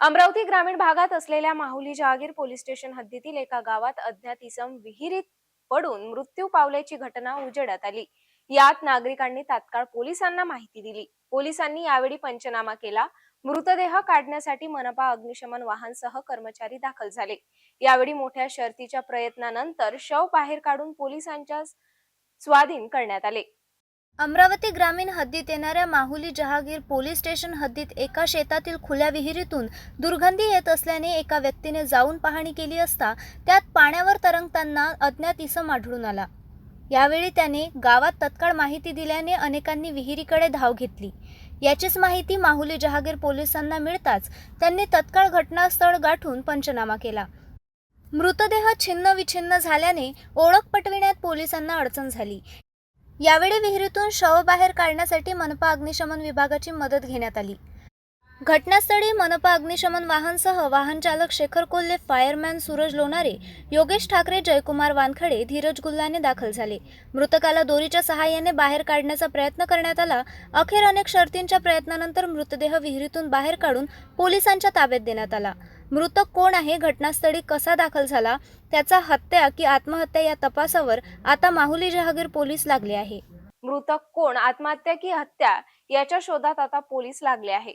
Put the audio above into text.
अमरावती ग्रामीण भागात असलेल्या माहुली जहागीर पोलीस स्टेशन हद्दीतील एका गावात अज्ञात इसम विहिरीत पडून मृत्यू पावल्याची घटना उजेडात आली. यात नागरिकांनी तात्काळ पोलिसांना माहिती दिली. पोलिसांनी यावेळी पंचनामा केला. मृतदेह काढण्यासाठी मनपा अग्निशमन वाहनसह कर्मचारी दाखल झाले. यावेळी मोठ्या शर्तीच्या प्रयत्नानंतर शव बाहेर काढून पोलिसांच्या स्वाधीन करण्यात आले. अमरावती ग्रामीण हद्दीत येणाऱ्या माहुली जहागीर पोलीस स्टेशन हद्दीत एका शेतातील खुल्या विहिरीतून दुर्गंधी येत असल्याने एका व्यक्तीने जाऊन पाहणी केली असता त्यात पाण्यावर तरंगताना अज्ञात इसम आढळून आला. यावेळी त्याने गावात तत्काळ माहिती दिल्याने अनेकांनी विहिरीकडे धाव घेतली. याचीच माहिती माहुली जहागीर पोलिसांना मिळताच त्यांनी तत्काळ घटनास्थळ गाठून पंचनामा केला. मृतदेह छिन्न विछिन्न झाल्याने ओळख पटविण्यात पोलिसांना अडचण झाली. यावेळी विहिरीतून शव बाहेर काढण्यासाठी मनपा अग्निशमन विभागाची मदत घेण्यात आली. घटनास्थळी मनपा अग्निशमन वाहनसह वाहन चालक शेखर कोल्हे फायरमॅन सूरज लोणारे योगेश ठाकरे जयकुमार वानखडे धीरज गुल्लाने दाखल झाले. मृतकाला दोरीच्या सहाय्याने बाहेर काढण्याचा प्रयत्न करण्यात आला. अखेर अनेक शर्तींच्या प्रयत्नानंतर मृतदेह विहिरीतून बाहेर काढून पोलिसांच्या ताब्यात देण्यात आला. मृतक कोण आहे? घटनास्थळी कसा दाखल झाला? त्याचा हत्या की आत्महत्या या तपासावर आता माहुली जहागीर पोलीस लागले आहे. मृतक कोण? आत्महत्या की हत्या? याच्या शोधात आता पोलीस लागले आहे.